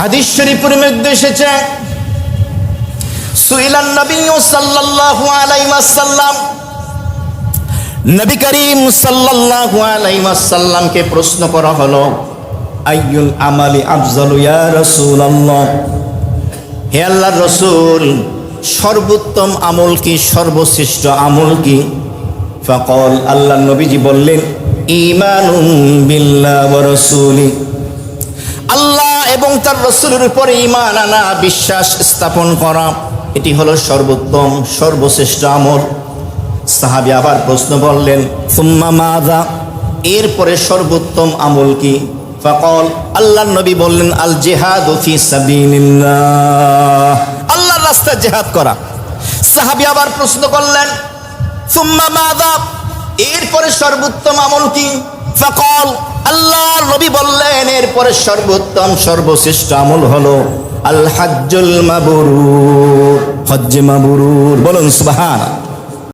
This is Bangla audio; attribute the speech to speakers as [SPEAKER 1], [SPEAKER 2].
[SPEAKER 1] হাদিস শরীফের মধ্যে এসেছে, সুইলান নবী সাল্লাল্লাহু আলাইহি ওয়াসাল্লাম, নবী করিম সাল্লাল্লাহু আলাইহি ওয়াসাল্লামকে প্রশ্ন করা হলো, আইয়ুল আমালি আফজালু ইয়া রাসূলুল্লাহ? হে আল্লাহর রাসূল, সর্বোত্তম আমল কি, সর্বশ্রেষ্ঠ আমল কি? ফাকল আল্লাহ নবীজি বললেন, ঈমানুম বিল্লাহ ওয়া রাসূলি। আল্লাহ এবং তার রসুলের উপরে ইমান আনা, বিশ্বাস স্থাপন করা, এটি হলো সর্বোত্তম, সর্বশ্রেষ্ঠ আমল। সাহাবি আবার প্রশ্ন বললেন সুম্মা মাদা এরপরে সর্বোত্তম আমল কি? ফকল আল্লাহ নবী বললেন আল জেহাদ আল্লাহর রাস্তায় জেহাদ করা। সাহাবি আবার প্রশ্ন করলেন, সুম্মা মাদা এরপরে সর্বোত্তম আমল কি? ফকল, আল্লাহ নবী বললেন এরপরে সর্বোত্তম সর্বশ্রেষ্ঠ আমল হলো আল হাজ্জুল মাবরুর। হজ্জে মাবরুর। বলুন সুবহান।